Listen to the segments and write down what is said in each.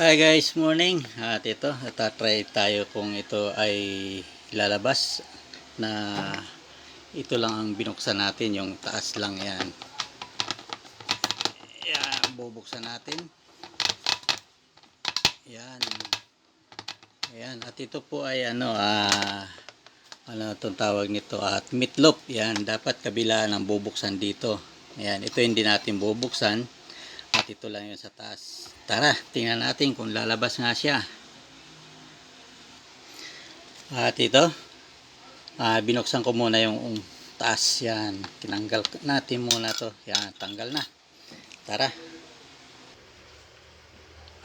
Hi guys, morning. At ito, tatry tayo kung ito ay lalabas na ito lang ang binuksan natin, yung taas lang yan. Yan, bubuksan natin. Yan. Yan, at ito po ay ano, ah, ano itong tawag nito, at meatloaf. Yan, dapat kabila ng bubuksan dito. Yan, ito hindi natin bubuksan. At ito lang yun sa taas. Tara, tingnan natin kung lalabas nga siya. At ito, ah, binuksan ko muna yung taas yan. Tinanggal natin muna to. Yan, tanggal na. Tara.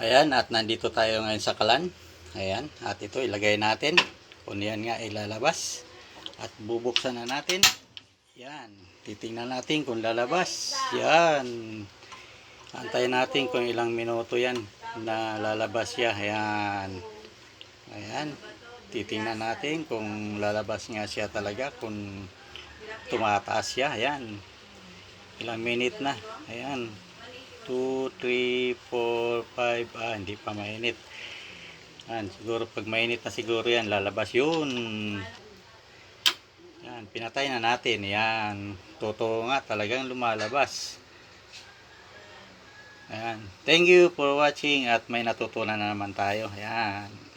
Ayan, at nandito tayo ngayon sa kalan. Ayan, at ito ilagay natin. Kung yan nga ilalabas. At bubuksan na natin. Yan, titingnan natin kung lalabas. Yan. Antayin natin kung ilang minuto yan na lalabas siya. Ayan. Ayan. Titingnan natin kung lalabas nga siya talaga. Kung tumataas siya. Ayan. Ilang minute na. Ayan. 2, 3, 4, 5. Ah, hindi pa mainit. Ayan. Siguro pag mainit na siguro yan, lalabas yun. Yan, pinatay na natin. Yan. Totoo nga, talagang lumalabas. Ayan. Thank you for watching at may natutunan na naman tayo. Ayan.